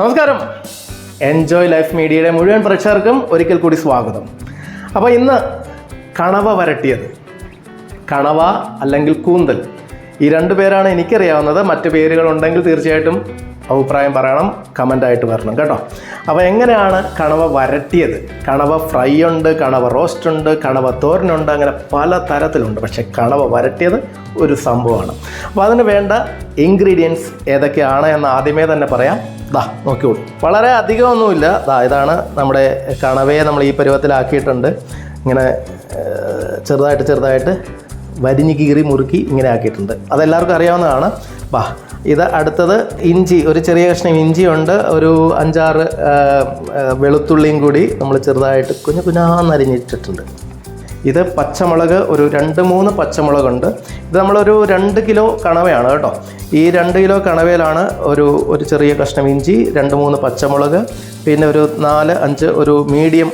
നമസ്കാരം. Enjoy life മീഡിയയുടെ മുഴുവൻ പ്രേക്ഷകർക്കും ഒരിക്കൽ കൂടി സ്വാഗതം. അപ്പോൾ ഇന്ന് കണവ വരട്ടിയത്. കണവ അല്ലെങ്കിൽ കൂന്തൽ. ഈ രണ്ട് പേരാണ് എനിക്കറിയാവുന്നത്. മറ്റ് പേരുകളുണ്ടെങ്കിൽ തീർച്ചയായിട്ടും അഭിപ്രായം പറയണം കമന്റായിട്ട് വരണം കേട്ടോ. അപ്പോൾ എങ്ങനെയാണ് കണവ വരട്ടിയത്? കണവ ഫ്രൈ ഉണ്ട് കണവ റോസ്റ്റ് ഉണ്ട് കണവ തോരനുണ്ട് അങ്ങനെ പല തരത്തിലുണ്ട്. പക്ഷേ കണവ വരട്ടിയത് ഒരു സംഭവമാണ്. അപ്പോൾ അതിന് വേണ്ട ഇൻഗ്രീഡിയൻസ് ഏതൊക്കെയാണ് എന്ന് ആദ്യമേ തന്നെ പറയാം. ദാ നോക്കിയോളൂ വളരെ അധികമൊന്നുമില്ല. ദാ ഇതാണ് നമ്മുടെ കണവയെ നമ്മൾ ഈ പരുവത്തിലാക്കിയിട്ടുണ്ട്. ഇങ്ങനെ ചെറുതായിട്ട് ചെറുതായിട്ട് വരിഞ്ഞ് കീറി മുറുക്കി ഇങ്ങനെ ആക്കിയിട്ടുണ്ട്. അതെല്ലാവർക്കും അറിയാവുന്നതാണ്. വാ ഇത് അടുത്തത് ഇഞ്ചി ഒരു ചെറിയ കഷ്ണം ഇഞ്ചി ഉണ്ട്. ഒരു അഞ്ചാറ് വെളുത്തുള്ളിയും കൂടി നമ്മൾ ചെറുതായിട്ട് കുഞ്ഞു കുഞ്ഞാന്നരിഞ്ഞിട്ടിട്ടുണ്ട് ഇത് പച്ചമുളക് ഒരു രണ്ട് മൂന്ന് പച്ചമുളകുണ്ട്. ഇത് നമ്മളൊരു രണ്ട് കിലോ കണവയാണ് കേട്ടോ. ഈ രണ്ട് കിലോ കണവയിലാണ് ഒരു ഒരു ചെറിയ കഷ്ണം ഇഞ്ചി രണ്ട് മൂന്ന് പച്ചമുളക് പിന്നെ ഒരു നാല് അഞ്ച് ഒരു മീഡിയം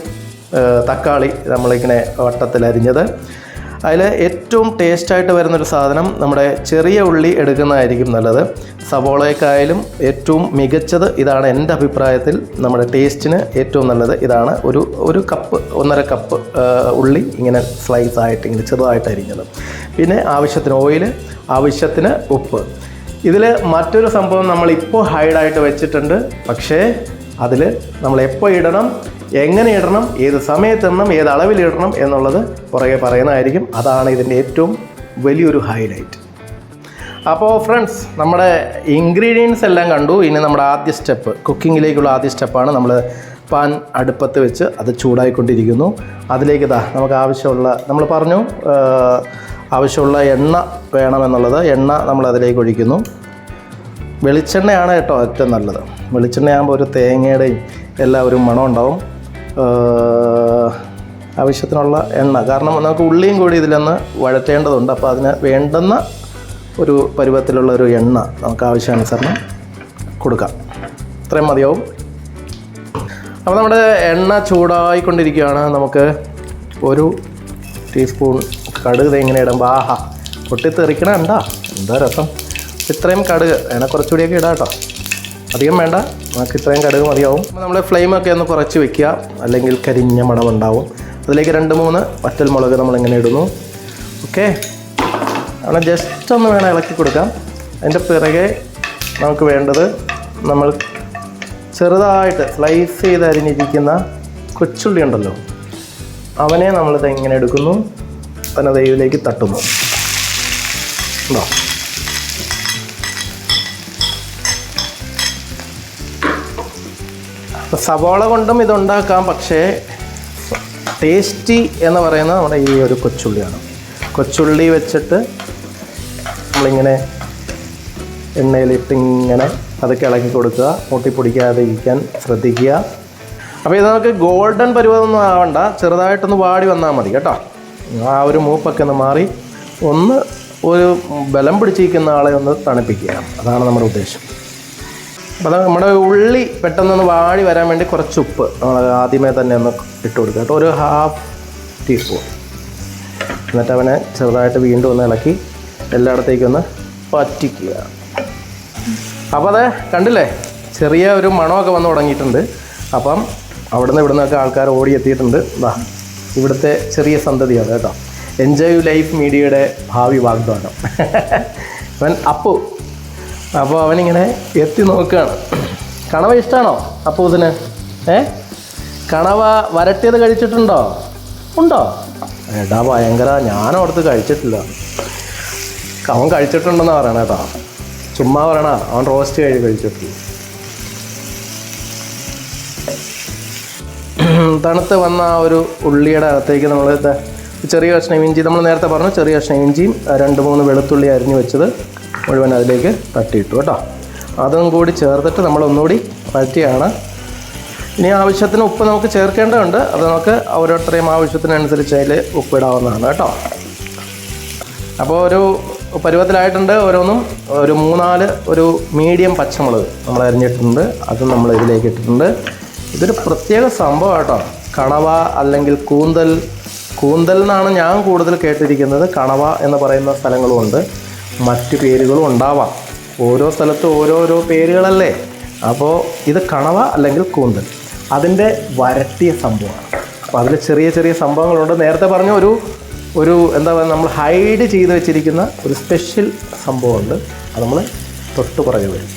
തക്കാളി നമ്മളിങ്ങനെ വട്ടത്തിൽ അരിഞ്ഞത് അതിൽ ഏറ്റവും ടേസ്റ്റായിട്ട് വരുന്നൊരു സാധനം നമ്മുടെ ചെറിയ ഉള്ളി എടുക്കുന്നതായിരിക്കും നല്ലത്. സവോളയ്ക്കായാലും ഏറ്റവും മികച്ചത് ഇതാണ് എന്റെ അഭിപ്രായത്തിൽ. നമ്മുടെ ടേസ്റ്റിന് ഏറ്റവും നല്ലത് ഇതാണ് ഒരു ഒരു കപ്പ് ഒന്നര കപ്പ് ഉള്ളി ഇങ്ങനെ സ്ലൈസ് ആയിട്ട് ഇങ്ങനെ ചെറുതായിട്ട് അരിഞ്ഞത് പിന്നെ ആവശ്യത്തിന് ഓയിൽ ആവശ്യത്തിന് ഉപ്പ്. ഇതിൽ മറ്റൊരു സംഭവം നമ്മൾ ഇപ്പോൾ ഹൈഡായിട്ട് വെച്ചിട്ടുണ്ട്. പക്ഷേ അതിൽ നമ്മൾ എപ്പോൾ ഇടണം എങ്ങനെ ഇടണം ഏത് സമയത്ത് ഇടണം ഏത് അളവിൽ ഇടണം എന്നുള്ളത് പുറകെ പറയുന്നതായിരിക്കും. അതാണ് ഇതിന്റെ ഏറ്റവും വലിയൊരു ഹൈലൈറ്റ് അപ്പോൾ ഫ്രണ്ട്സ് നമ്മുടെ ഇൻഗ്രീഡിയൻസ് എല്ലാം കണ്ടു. ഇനി നമ്മുടെ ആദ്യ സ്റ്റെപ്പ് കുക്കിങ്ങിലേക്കുള്ള ആദ്യ സ്റ്റെപ്പാണ് നമ്മൾ പാൻ അടുപ്പത്ത് വെച്ച് അത് ചൂടായിക്കൊണ്ടിരിക്കുന്നു. അതിലേക്ക് ഇതാ നമുക്ക് ആവശ്യമുള്ള നമ്മൾ പറഞ്ഞു ആവശ്യമുള്ള എണ്ണ വേണമെന്നുള്ളത് എണ്ണ നമ്മൾ അതിലേക്ക് ഒഴിക്കുന്നു. വെളിച്ചെണ്ണയാണ് കേട്ടോ ഏറ്റവും നല്ലത്. വെളിച്ചെണ്ണയാകുമ്പോൾ ഒരു തേങ്ങയുടെയും എല്ലാ ഒരു മണം ഉണ്ടാവും. ആവശ്യത്തിനുള്ള എണ്ണ. കാരണം നമുക്ക് ഉള്ളിയും കൂടി ഇതിലൊന്ന് വഴറ്റേണ്ടതുണ്ട്. അപ്പോൾ അതിന് വേണ്ടുന്ന ഒരു പരുവത്തിലുള്ള ഒരു എണ്ണ നമുക്ക് ആവശ്യാനുസരണം കൊടുക്കാം. ഇത്രയും മതിയാവും. അപ്പോൾ നമ്മുടെ എണ്ണ ചൂടായിക്കൊണ്ടിരിക്കുകയാണ്. നമുക്ക് ഒരു ടീസ്പൂൺ കടുക് ഇങ്ങനെ ഇടുമ്പോൾ ആഹാ പൊട്ടിത്തെറിക്കണ ഉണ്ടാ എന്താ രസം. ഇത്രയും കടുക് അതിനെ കുറച്ചുകൂടിയൊക്കെ ഇടാം കേട്ടോ അധികം വേണ്ട നമുക്ക് ഇത്രയും കടുക് മതിയാവും. നമ്മൾ ഫ്ലെയിമൊക്കെ ഒന്ന് കുറച്ച് വെക്കുക അല്ലെങ്കിൽ കരിഞ്ഞ മണം ഉണ്ടാവും അതിലേക്ക് രണ്ട് മൂന്ന് വറ്റൽ മുളക് നമ്മളിങ്ങനെ ഇടുന്നു. ഓക്കെ അവിടെ ജസ്റ്റ് ഒന്ന് വേണം ഇളക്കി കൊടുക്കാം. അതിന്റെ പിറകെ നമുക്ക് വേണ്ടത് നമ്മൾ ചെറുതായിട്ട് സ്ലൈസ് ചെയ്ത് അരിഞ്ഞിരിക്കുന്ന കൊച്ചുള്ളി ഉണ്ടല്ലോ അവനെ നമ്മളിത് എങ്ങനെ എടുക്കുന്നു? തന്നെ തട്ടുന്നു. ഉണ്ടോ സവാള കൊണ്ടും ഇതുണ്ടാക്കാം പക്ഷേ ടേസ്റ്റി എന്ന് പറയുന്നത് നമ്മുടെ ഈ ഒരു കൊച്ചുള്ളിയാണ്. കൊച്ചുള്ളി വെച്ചിട്ട് നമ്മളിങ്ങനെ എണ്ണയിലിട്ട് ഇങ്ങനെ അതൊക്കെ കിളക്കി കൊടുക്കുക. പൊട്ടിപ്പൊടിക്കാതെ ഇരിക്കാൻ ശ്രദ്ധിക്കുക. അപ്പോൾ ഇത് നമുക്ക് ഗോൾഡൻ പരുവതൊന്നും ആവണ്ട. ചെറുതായിട്ടൊന്ന് വാടി വന്നാൽ മതി കേട്ടോ. ആ ഒരു മൂപ്പൊക്കെ ഒന്ന് മാറി ഒന്ന് ഒരു ബലം പിടിച്ചിരിക്കുന്ന ആളെ ഒന്ന് തണുപ്പിക്കുക. അതാണ് നമ്മുടെ ഉദ്ദേശം. അപ്പോൾ അത് നമ്മുടെ ഉള്ളി പെട്ടെന്നൊന്ന് വാടി വരാൻ വേണ്ടി കുറച്ച് ഉപ്പ് നമ്മൾ ആദ്യമേ തന്നെ ഒന്ന് ഇട്ട് കൊടുക്കുക. കേട്ടോ ഒരു ഹാഫ് ടീസ്പൂൺ എന്നിട്ട് അവനെ ചെറുതായിട്ട് വീണ്ടും ഒന്ന് ഇളക്കി എല്ലായിടത്തേക്കൊന്ന് പറ്റിക്കുക അപ്പോൾ അത് കണ്ടില്ലേ? ചെറിയ ഒരു മണമൊക്കെ വന്ന് തുടങ്ങിയിട്ടുണ്ട്. അപ്പം അവിടുന്ന് ഇവിടുന്നൊക്കെ ആൾക്കാർ ഓടി എത്തിയിട്ടുണ്ട്. ദാ ഇവിടുത്തെ ചെറിയ സന്തതിയാണ് കേട്ടോ. എൻജോയ് ലൈഫ് മീഡിയയുടെ ഭാവി വാഗ്ദാനം. അവൻ അപ്പു. അപ്പോൾ അവനിങ്ങനെ എത്തി നോക്കുകയാണ്. കണവ ഇഷ്ടമാണോ അപ്പു ഇതിന് ഏ? കണവ വരട്ടിയത് കഴിച്ചിട്ടുണ്ടോ? ഉണ്ടോ? എടാ ഭയങ്കര ഞാനോടത്ത് കഴിച്ചിട്ടില്ല. അവൻ കഴിച്ചിട്ടുണ്ടെന്ന് പറയണ കേട്ടോ. ചുമ്മാ പറയണ അവൻ റോസ്റ്റ് കഴിഞ്ഞ് കഴിച്ചിട്ടില്ല. തണുത്ത് വന്ന ആ ഒരു ഉള്ളിയുടെ അകത്തേക്ക് നമ്മൾ ചെറിയ കഷ്ണം ഇഞ്ചി നമ്മൾ നേരത്തെ പറഞ്ഞു ചെറിയ കഷ്ണം ഇഞ്ചിയും രണ്ട് മൂന്ന് വെളുത്തുള്ളി അരിഞ്ഞ് വെച്ചത് മുഴുവൻ അതിലേക്ക് തട്ടിയിട്ടു കേട്ടോ. അതും കൂടി ചേർത്തിട്ട് നമ്മൾ ഒന്നുകൂടി വഴറ്റിയാണ്. ഇനി ആവശ്യത്തിന് ഉപ്പ് നമുക്ക് ചേർക്കേണ്ടതുണ്ട്. അത് നമുക്ക് ഓരോരുത്തരെയും ആവശ്യത്തിനനുസരിച്ച് അതിൽ ഉപ്പിടാവുന്നതാണ് കേട്ടോ. അപ്പോൾ ഒരു പരുവത്തിലായിട്ടുണ്ട് ഓരോന്നും. ഒരു മൂന്നാൽ ഒരു മീഡിയം പച്ചമുളക് നമ്മൾ അരിഞ്ഞിട്ടുണ്ട്. അത് നമ്മൾ ഇതിലേക്ക് ഇട്ടിട്ടുണ്ട്. ഇതൊരു പ്രത്യേക സംഭവം കേട്ടോ കണവ അല്ലെങ്കിൽ കൂന്തൽ കൂന്തൽ എന്നാണ് ഞാൻ കൂടുതൽ കേട്ടിരിക്കുന്നത്. കണവ എന്ന് പറയുന്ന സ്ഥലങ്ങളുമുണ്ട്. മറ്റു പേരുകളും ഉണ്ടാവാം. ഓരോ സ്ഥലത്തും ഓരോരോ പേരുകളല്ലേ? അപ്പോൾ ഇത് കണവ അല്ലെങ്കിൽ കൂന്തൽ. അതിന്റെ വരട്ടിയ സംഭവമാണ്. അപ്പോൾ അതിൽ ചെറിയ ചെറിയ സംഭവങ്ങളുണ്ട്. നേരത്തെ പറഞ്ഞ ഒരു ഒരു എന്താ പറയുക നമ്മൾ ഹൈഡ് ചെയ്ത് വെച്ചിരിക്കുന്ന ഒരു സ്പെഷ്യൽ സംഭവമുണ്ട്. അത് നമ്മൾ തൊട്ട് പുറകെ വരും.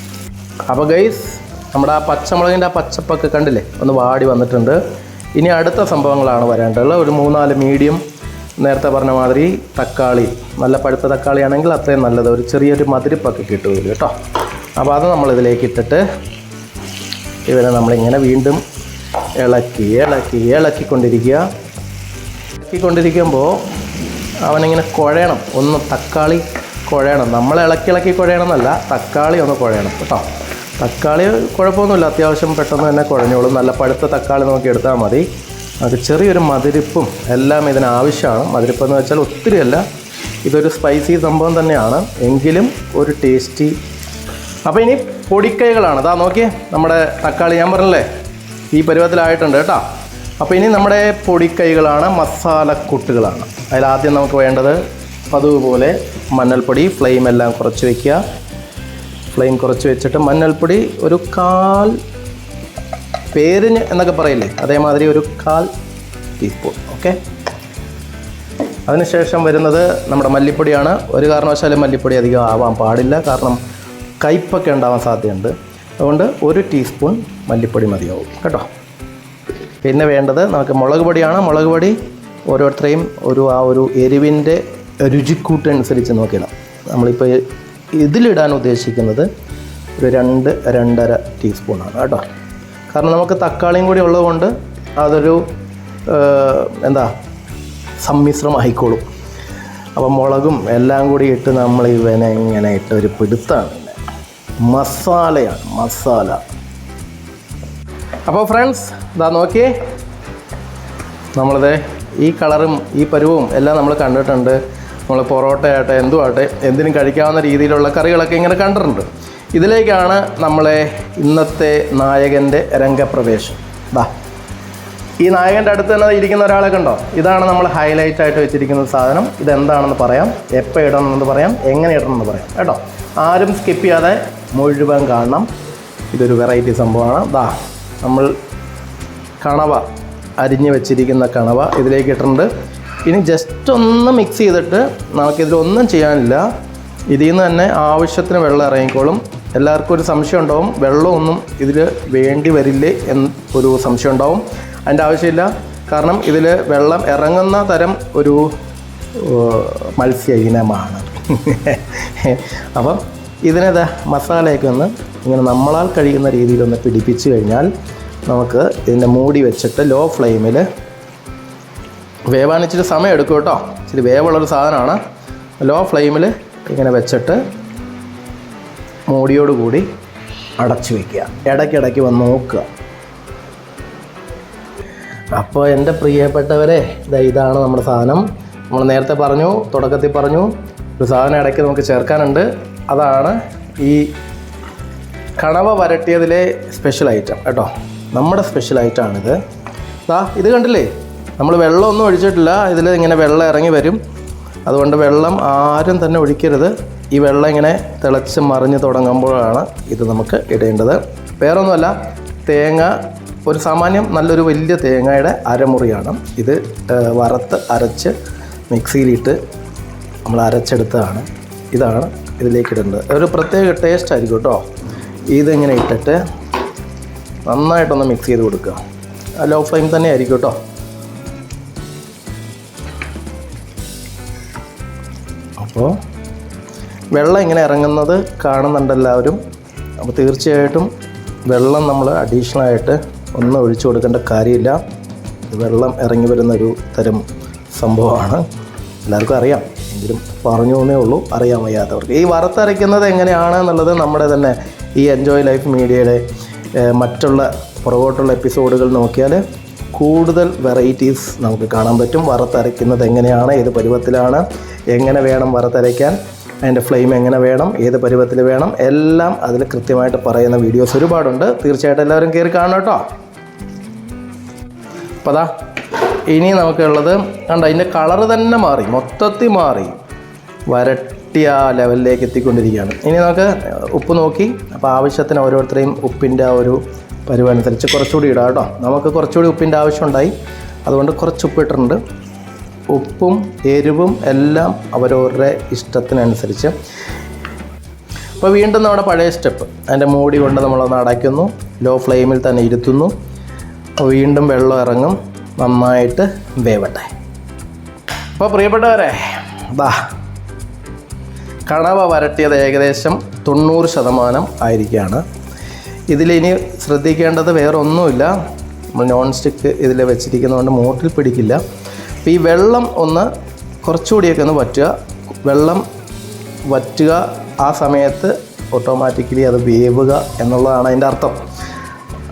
അപ്പോൾ ഗൈസ് നമ്മുടെ ആ പച്ചമുളകിന്റെ ആ പച്ചപ്പൊക്കെ കണ്ടില്ലേ? ഒന്ന് വാടി വന്നിട്ടുണ്ട്. ഇനി അടുത്ത സംഭവങ്ങളാണ് വരേണ്ടത്. ഒരു മൂന്നാൽ മീഡിയം നേരത്തെ പറഞ്ഞ മാതിരി തക്കാളി. നല്ല പഴുത്ത തക്കാളി ആണെങ്കിൽ അത്രയും നല്ലത്. ഒരു ചെറിയൊരു മതിരിപ്പൊക്കെ കിട്ടും ഇതിൽ കേട്ടോ. അപ്പോൾ അത് നമ്മളിതിലേക്ക് ഇട്ടിട്ട് ഇവരെ നമ്മളിങ്ങനെ വീണ്ടും ഇളക്കി ഇളക്കി ഇളക്കിക്കൊണ്ടിരിക്കുക. ഇളക്കിക്കൊണ്ടിരിക്കുമ്പോൾ അവനിങ്ങനെ കുഴയണം. ഒന്ന് തക്കാളി കുഴയണം. നമ്മൾ ഇളക്കി ഇളക്കി കുഴയണം എന്നല്ല തക്കാളി ഒന്ന് കുഴയണം കേട്ടോ. തക്കാളി കുഴപ്പമൊന്നുമില്ല. അത്യാവശ്യം പെട്ടെന്ന് തന്നെ കുഴഞ്ഞോളും. നല്ല പഴുത്ത തക്കാളി നമുക്ക് എടുത്താൽ മതി. അത് ചെറിയൊരു മതിരിപ്പും എല്ലാം ഇതിന് ആവശ്യമാണ്. മതിരിപ്പ് എന്ന് വെച്ചാൽ ഒത്തിരിയല്ല. ഇതൊരു സ്പൈസി സംഭവം തന്നെയാണ്. എങ്കിലും ഒരു ടേസ്റ്റി അപ്പോൾ ഇനി പൊടിക്കൈകളാണ്. അതാ നോക്കിയേ നമ്മുടെ തക്കാളി ഞാൻ പറഞ്ഞല്ലേ ഈ പരുവത്തിലായിട്ടുണ്ട് കേട്ടോ. അപ്പോൾ ഇനി നമ്മുടെ പൊടിക്കൈകളാണ് മസാലക്കൂട്ടുകളാണ്. അതിലാദ്യം നമുക്ക് വേണ്ടത് പതിവ് പോലെ മഞ്ഞൾപ്പൊടി ഫ്ലെയിം എല്ലാം കുറച്ച് വയ്ക്കുക ഫ്ലെയിം കുറച്ച് വെച്ചിട്ട് മഞ്ഞൾപ്പൊടി ഒരു കാൽ പേരിന് എന്നൊക്കെ പറയില്ലേ? അതേമാതിരി ഒരു കാൽ ടീസ്പൂൺ ഓക്കെ അതിനുശേഷം വരുന്നത് നമ്മുടെ മല്ലിപ്പൊടിയാണ്. ഒരു കാരണവശാലും മല്ലിപ്പൊടി അധികം ആവാൻ പാടില്ല. കാരണം കയ്പൊക്കെ ഉണ്ടാവാൻ സാധ്യതയുണ്ട്. അതുകൊണ്ട് ഒരു ടീസ്പൂൺ മല്ലിപ്പൊടി മതിയാവും കേട്ടോ? പിന്നെ വേണ്ടത് നമുക്ക് മുളക് പൊടിയാണ്. മുളക് പൊടി ഓരോരുത്തരെയും ഒരു ആ ഒരു എരിവിന്റെ രുചിക്കൂട്ടനുസരിച്ച് നോക്കിയിടാം നമ്മളിപ്പോൾ ഇതിലിടാൻ ഉദ്ദേശിക്കുന്നത് ഒരു രണ്ട് രണ്ടര ടീസ്പൂണാണ് കേട്ടോ. കാരണം നമുക്ക് തക്കാളിയും കൂടി ഉള്ളതുകൊണ്ട് അതൊരു എന്താ സമ്മിശ്രമായിക്കോളും. അപ്പോൾ മുളകും എല്ലാം കൂടി ഇട്ട് നമ്മൾ ഇവനെ ഇങ്ങനെ ഇട്ട് ഒരു പിടുത്താണ് മസാലയാണ് മസാല. അപ്പോൾ ഫ്രണ്ട്സ് ഇതാ നോക്കിയേ. നമ്മളിത് ഈ കളറും ഈ പരുവും എല്ലാം നമ്മൾ കണ്ടിട്ടുണ്ട്. നമ്മൾ പൊറോട്ട ആയിട്ട് എന്തു ആട്ടെ എന്തിനും കഴിക്കാവുന്ന രീതിയിലുള്ള കറികളൊക്കെ ഇങ്ങനെ കണ്ടിട്ടുണ്ട്. ഇതിലേക്കാണ് നമ്മളെ ഇന്നത്തെ നായകന്റെ രംഗപ്രവേശം. ദാ. ഈ നായകന്റെ അടുത്ത് തന്നെ ഇരിക്കുന്ന ഒരാളെ കണ്ടോ? ഇതാണ് നമ്മൾ ഹൈലൈറ്റ് ആയിട്ട് വെച്ചിരിക്കുന്ന സാധനം. ഇതെന്താണെന്ന് പറയാം. എപ്പോൾ ഇടണമെന്ന് പറയാം. എങ്ങനെ ഇടണമെന്ന് പറയാം. കേട്ടോ? ആരും സ്കിപ്പ് ചെയ്യാതെ മുഴുവൻ കാണണം. ഇതൊരു വെറൈറ്റി സംഭവമാണ്. ദാ നമ്മൾ കണവ അരിഞ്ഞ് വെച്ചിരിക്കുന്ന കണവ ഇതിലേക്ക് ഇട്ടിട്ടുണ്ട്. ഇനി ജസ്റ്റ് ഒന്ന് മിക്സ് ചെയ്തിട്ട് നമുക്കിതിലൊന്നും ചെയ്യാനില്ല. ഇതിൽ നിന്ന് തന്നെ ആവശ്യത്തിന് വെള്ളം ഇറങ്ങിക്കോളും. എല്ലാവർക്കും ഒരു സംശയം ഉണ്ടാവും. വെള്ളമൊന്നും ഇതിൽ വേണ്ടി വരില്ലേ എന്ന് ഒരു സംശയം ഉണ്ടാവും. അതിന്റെ ആവശ്യമില്ല. കാരണം ഇതിൽ വെള്ളം ഇറങ്ങുന്ന തരം ഒരു മത്സ്യ ഇനമാണ് അപ്പം ഇതിനെതാ മസാലയൊക്കെ ഒന്ന് ഇങ്ങനെ നമ്മളാൽ കഴിയുന്ന രീതിയിലൊന്ന് പിടിപ്പിച്ച് കഴിഞ്ഞാൽ നമുക്ക് ഇതിന്റെ മൂടി വെച്ചിട്ട് ലോ ഫ്ലെയിമിൽ വേവാൻ ഇച്ചിരി സമയം എടുക്കും കേട്ടോ. ഇച്ചിരി വേവുള്ളൊരു സാധനമാണ്. ലോ ഫ്ലെയിമിൽ ഇങ്ങനെ വെച്ചിട്ട് മൂടിയോടുകൂടി അടച്ചു വയ്ക്കുക ഇടയ്ക്കിടയ്ക്ക് വന്ന് നോക്കുക. അപ്പോൾ എന്റെ പ്രിയപ്പെട്ടവരെ ഇതാ ഇതാണ് നമ്മുടെ സാധനം. നമ്മൾ നേരത്തെ പറഞ്ഞു തുടക്കത്തിൽ പറഞ്ഞു ഒരു സാധനം ഇടയ്ക്ക് നമുക്ക് ചേർക്കാനുണ്ട്. അതാണ് ഈ കണവ വരട്ടിയതിലെ സ്പെഷ്യൽ ഐറ്റം. കേട്ടോ നമ്മുടെ സ്പെഷ്യൽ ഐറ്റമാണിത്. ദാ ഇത് കണ്ടില്ലേ? നമ്മൾ വെള്ളമൊന്നും ഒഴിച്ചിട്ടില്ല. ഇതിൽ ഇങ്ങനെ വെള്ളം ഇറങ്ങി വരും. അതുകൊണ്ട് വെള്ളം ആരും തന്നെ ഒഴിക്കരുത്. ഈ വെള്ളം ഇങ്ങനെ തിളച്ച് മറിഞ്ഞ് തുടങ്ങുമ്പോഴാണ് ഇത് നമുക്ക് ഇടേണ്ടത്. വേറൊന്നുമല്ല തേങ്ങ ഒരു സാമാന്യം നല്ലൊരു വലിയ തേങ്ങയുടെ അരമുറിയാണ്. ഇത് വറുത്ത് അരച്ച് മിക്സിയിലിട്ട് നമ്മൾ അരച്ചെടുത്തതാണ്. ഇതാണ് ഇതിലേക്ക് ഇടേണ്ടത്. ഒരു പ്രത്യേക ടേസ്റ്റ് ആയിരിക്കും കേട്ടോ. ഇതിങ്ങനെ ഇട്ടിട്ട് നന്നായിട്ടൊന്ന് മിക്സ് ചെയ്ത് കൊടുക്കുക. ലോ ഫ്ലെയിം തന്നെ ആയിരിക്കും കേട്ടോ. അപ്പോൾ വെള്ളം ഇങ്ങനെ ഇറങ്ങുന്നത് കാണുന്നുണ്ട് എല്ലാവരും. അപ്പോൾ തീർച്ചയായിട്ടും വെള്ളം നമ്മൾ അഡീഷണലായിട്ട് ഒന്നും ഒഴിച്ചു കൊടുക്കേണ്ട കാര്യമില്ല. വെള്ളം ഇറങ്ങി വരുന്ന ഒരു തരം സംഭവമാണ്. എല്ലാവർക്കും അറിയാം. എങ്കിലും പറഞ്ഞു എന്നേ ഉള്ളൂ. അറിയാൻ വയ്യാത്തവർക്ക്. ഈ വറുത്തരയ്ക്കുന്നത് എങ്ങനെയാണ് എന്നുള്ളത് നമ്മുടെ തന്നെ ഈ എൻജോയ് ലൈഫ് മീഡിയയുടെ മറ്റുള്ള പുറകോട്ടുള്ള എപ്പിസോഡുകൾ നോക്കിയാൽ കൂടുതൽ വെറൈറ്റീസ് നമുക്ക് കാണാൻ പറ്റും. വറുത്തരയ്ക്കുന്നത് എങ്ങനെയാണ്? ഏത് പരുവത്തിലാണ്? എങ്ങനെ വേണം വറുത്തരയ്ക്കാൻ? അതിന്റെ ഫ്ലെയിം എങ്ങനെ വേണം? ഏത് പരുവത്തിൽ വേണം? എല്ലാം അതിൽ കൃത്യമായിട്ട് പറയുന്ന വീഡിയോസ് ഒരുപാടുണ്ട്. തീർച്ചയായിട്ടും എല്ലാവരും കയറി കാണണം കേട്ടോ. അപ്പോൾ അതാ ഇനി നമുക്കുള്ളത് കണ്ട അതിന്റെ കളർ തന്നെ മാറി മൊത്തത്തിൽ മാറി. വരട്ടിയ ലെവലിലേക്ക് എത്തിക്കൊണ്ടിരിക്കുകയാണ്. ഇനി നമുക്ക് ഉപ്പ് നോക്കി അപ്പോൾ ആവശ്യത്തിന് ഓരോരുത്തരെയും ഉപ്പിന്റെ ആ ഒരു പരുവനുസരിച്ച് കുറച്ചുകൂടി ഇടാം കേട്ടോ. നമുക്ക് കുറച്ചുകൂടി ഉപ്പിന്റെ ആവശ്യമുണ്ടായി. അതുകൊണ്ട് കുറച്ച് ഉപ്പ് ഇട്ടിട്ടുണ്ട്. ഉപ്പും എരിവും എല്ലാം അവരവരുടെ ഇഷ്ടത്തിനനുസരിച്ച്. അപ്പോൾ വീണ്ടും നമ്മുടെ പഴയ സ്റ്റെപ്പ്. അതിന്റെ മൂടി കൊണ്ട് നമ്മളൊന്ന് അടയ്ക്കുന്നു. ലോ ഫ്ലെയിമിൽ തന്നെ ഇരുത്തുന്നു. വീണ്ടും വെള്ളം ഇറങ്ങും. നന്നായിട്ട് വേവട്ടെ. അപ്പോൾ പ്രിയപ്പെട്ടവരെ ദാ കണവ വരട്ടിയത് ഏകദേശം തൊണ്ണൂറ് ശതമാനം ആയിരിക്കുകയാണ്. ഇതിലിനി ശ്രദ്ധിക്കേണ്ടത് വേറെ ഒന്നുമില്ല നമ്മൾ നോൺ സ്റ്റിക്ക് ഇതിൽ വെച്ചിരിക്കുന്നതുകൊണ്ട് മൂട്ടിൽ പിടിക്കില്ല. അപ്പോൾ ഈ വെള്ളം ഒന്ന് കുറച്ചുകൂടിയൊക്കെ ഒന്ന് വറ്റുക. വെള്ളം വറ്റുക ആ സമയത്ത് ഓട്ടോമാറ്റിക്കലി അത് വേവുക എന്നുള്ളതാണ് അതിന്റെ അർത്ഥം.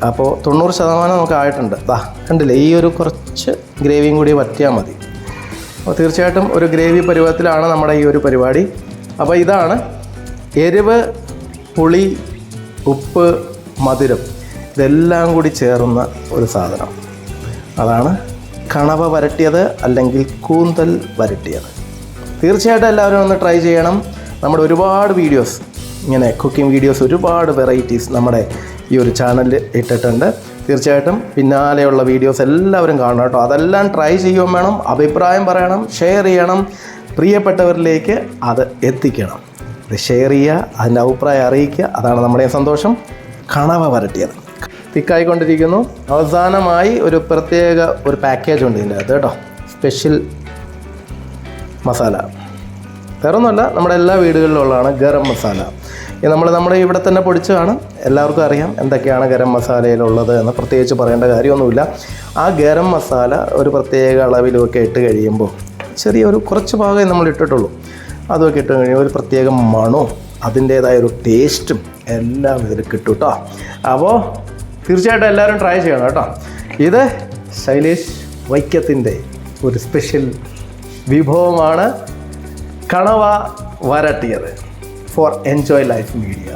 അപ്പോൾ തൊണ്ണൂറ് ശതമാനം നമുക്ക് ആയിട്ടുണ്ട്. ദാ കണ്ടില്ലേ? ഈ ഒരു കുറച്ച് ഗ്രേവിയും കൂടി വറ്റിയാൽ മതി. അപ്പോൾ തീർച്ചയായിട്ടും ഒരു ഗ്രേവി പരുവത്തിലാണ് നമ്മുടെ ഈ ഒരു പരിപാടി. അപ്പോൾ ഇതാണ് എരിവ് പുളി ഉപ്പ് മധുരം. ഇതെല്ലാം കൂടി ചേർന്ന ഒരു സാധനം. അതാണ് കണവ വരട്ടിയത് അല്ലെങ്കിൽ കൂന്തൽ വരട്ടിയത്. തീർച്ചയായിട്ടും എല്ലാവരും ഒന്ന് ട്രൈ ചെയ്യണം. നമ്മുടെ ഒരുപാട് വീഡിയോസ് ഇങ്ങനെ കുക്കിംഗ് വീഡിയോസ് ഒരുപാട് വെറൈറ്റീസ് നമ്മുടെ ഈ ഒരു ചാനലിൽ ഇട്ടിട്ടുണ്ട്. തീർച്ചയായിട്ടും പിന്നാലെയുള്ള വീഡിയോസ് എല്ലാവരും കാണണം കേട്ടോ. അതെല്ലാം ട്രൈ ചെയ്യുകയും വേണം. അഭിപ്രായം പറയണം ഷെയർ ചെയ്യണം. പ്രിയപ്പെട്ടവരിലേക്ക് അത് എത്തിക്കണം. ഷെയർ ചെയ്യുക അതിന്റെ അഭിപ്രായം അറിയിക്കുക. അതാണ് നമ്മുടെ സന്തോഷം. കണവ വരട്ടിയത്. തിക്കായിക്കൊണ്ടിരിക്കുന്നു. അവസാനമായി ഒരു പ്രത്യേക ഒരു പാക്കേജ് ഉണ്ട് ഇതിന്റെ അകത്ത് കേട്ടോ. സ്പെഷ്യൽ മസാല. വേറെ ഒന്നുമല്ല നമ്മുടെ എല്ലാ വീടുകളിലും ഉള്ളതാണ് ഗരം മസാല. നമ്മൾ നമ്മുടെ ഇവിടെ തന്നെ പൊടിച്ചതാണ്. എല്ലാവർക്കും അറിയാം എന്തൊക്കെയാണ് ഗരം മസാലയിലുള്ളത് എന്ന്. പ്രത്യേകിച്ച് പറയേണ്ട കാര്യമൊന്നുമില്ല. ആ ഗരം മസാല ഒരു പ്രത്യേക അളവിലുമൊക്കെ ഇട്ട് കഴിയുമ്പോൾ ചെറിയൊരു കുറച്ച് ഭാഗമേ നമ്മൾ ഇട്ടിട്ടുള്ളൂ. അതൊക്കെ ഇട്ട് കഴിയുമ്പോൾ ഒരു പ്രത്യേക മണവും അതിന്റേതായ ഒരു ടേസ്റ്റും എല്ലാം ഇതിൽ കിട്ടും കേട്ടോ അപ്പോൾ തീർച്ചയായിട്ടും എല്ലാവരും ട്രൈ ചെയ്യണം കേട്ടോ. ഇത് ശൈലേഷ് വൈക്കത്തിന്റെ ഒരു സ്പെഷ്യൽ വിഭവമാണ് കണവ വരട്ടിയത് ഫോർ എൻജോയ് ലൈഫ് മീഡിയ